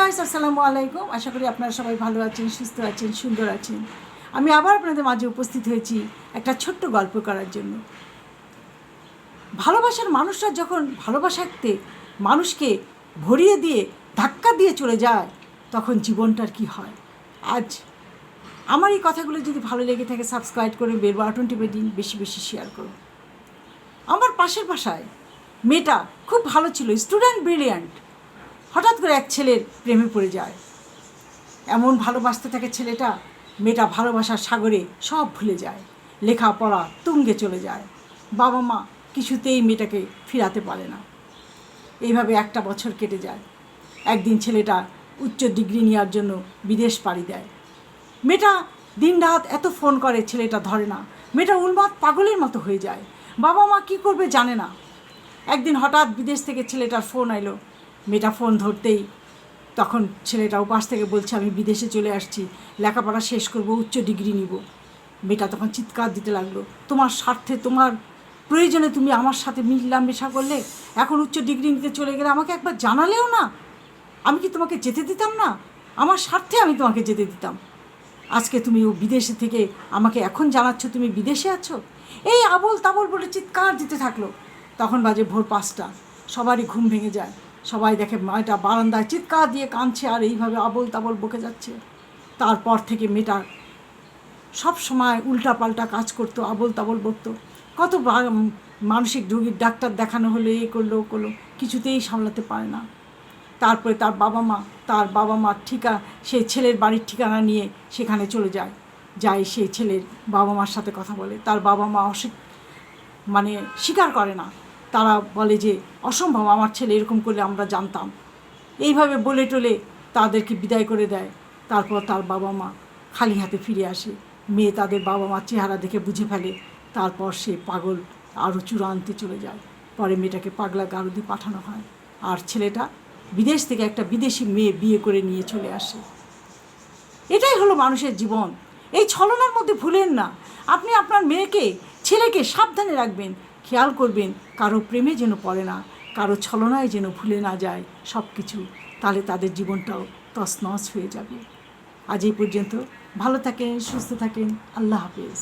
Guys আসসালামু আলাইকুম। আশা করি আপনারা সবাই ভালো আছেন, সুস্থ আছেন, সুন্দর আছেন। আমি আবার আপনাদের মাঝে উপস্থিত হয়েছি একটা ছোট্ট গল্প করার জন্য। ভালোবাসার মানুষরা যখন ভালোবাসাতে মানুষকে ভরিয়ে দিয়ে, ধাক্কা দিয়ে চলে যায়, তখন জীবনটার কি হয়? আজ আমার এই কথাগুলো যদি ভালো লেগে থাকে সাবস্ক্রাইব করে বেল বাটন টিপে দিন, বেশি বেশি শেয়ার করুন। আমার পাশের বাসায় মেয়েটা খুব ভালো ছিল স্টুডেন্ট ব্রিলিয়ান্ট হঠাৎ করে এক ছেলের প্রেমে পড়ে যায়। এমন ভালোবাসতে থাকে ছেলেটা, মেয়েটা ভালোবাসার সাগরে সব ভুলে যায়, লেখাপড়া তুঙ্গে চলে যায়। বাবা মা কিছুতেই মেয়েটাকে ফিরাতে পারে না। এইভাবে একটা বছর কেটে যায়। একদিন ছেলেটা উচ্চ ডিগ্রি নেওয়ার জন্য বিদেশ পাড়ি দেয়। মেয়েটা দিন রাত এত ফোন করে, ছেলেটা ধরে না। মেয়েটা উন্মাদ পাগলের মতো হয়ে যায়। বাবা মা কী করবে জানে না। একদিন হঠাৎ বিদেশ থেকে ছেলেটার ফোন এলো। মেয়েটা ফোন ধরতেই তখন ছেলেটা উপাস থেকে বলছে, আমি বিদেশে চলে আসছি, লেখাপড়া শেষ করব, উচ্চ ডিগ্রি নিব। মেয়েটা তখন চিৎকার দিতে লাগল, তোমার স্বার্থে, তোমার প্রয়োজনে তুমি আমার সাথে মিললাম মেশা করলে এখন উচ্চ ডিগ্রি নিতে চলে গেলে আমাকে একবার জানালেও না। আমি কি তোমাকে যেতে দিতাম না? আমার স্বার্থে আমি তোমাকে যেতে দিতাম। আজকে তুমি ও বিদেশে থেকে আমাকে এখন জানাচ্ছ, তুমি বিদেশে আছো? এই আবল তাবল বলে চিৎকার দিতে থাকল। তখন বাজে ভোর পাঁচটা, সবারই ঘুম ভেঙে যায়। সবাই দেখে মেয়েটা বারান্দায় চিৎকার দিয়ে কাঁদছে আর এইভাবে আবল তাবল বকে যাচ্ছে। তারপর থেকে মেয়েটা সব সময় উল্টাপাল্টা কাজ করতো আবল তাবল বকতো। কত মানসিক রোগীর ডাক্তার দেখানো হলো, এ করল, ও করল, কিছুতেই সামলাতে পারে না। তারপরে তার বাবা মা, তার বাবা মার ঠিকা, সে ছেলের বাড়ির ঠিকানা নিয়ে সেখানে চলে যায়। যায় সেই ছেলের বাবা মার সাথে কথা বলে। তার বাবা মা অস্বীক মানে স্বীকার করে না। তারা বলে যে, অসম্ভব, আমার ছেলে এরকম করলে আমরা জানতাম। এইভাবে বলে টলে তাদেরকে বিদায় করে দেয়। তারপর তার বাবা মা খালি হাতে ফিরে আসে। মেয়ে তাদের বাবা মার চেহারা দেখে বুঝে ফেলে। তারপর সে পাগল আরও চূড়ান্তে চলে যায়। পরে মেয়েটাকে পাগলা গারুদি পাঠানো হয়। আর ছেলেটা বিদেশ থেকে একটা বিদেশি মেয়ে বিয়ে করে নিয়ে চলে আসে। এটাই হলো মানুষের জীবন। এই ছলনার মধ্যে ভুলেন না। আপনি আপনার মেয়েকে, ছেলেকে সাবধানে রাখবেন। খেয়াল করবেন, কারও প্রেমে যেন পড়ে না, কারও ছলনায় যেন ভুলে না যায় সব কিছু তাহলে তাদের জীবনটাও তছনছ হয়ে যাবে। আজ এই পর্যন্ত, ভালো থাকেন, সুস্থ থাকেন, আল্লাহ হাফেজ।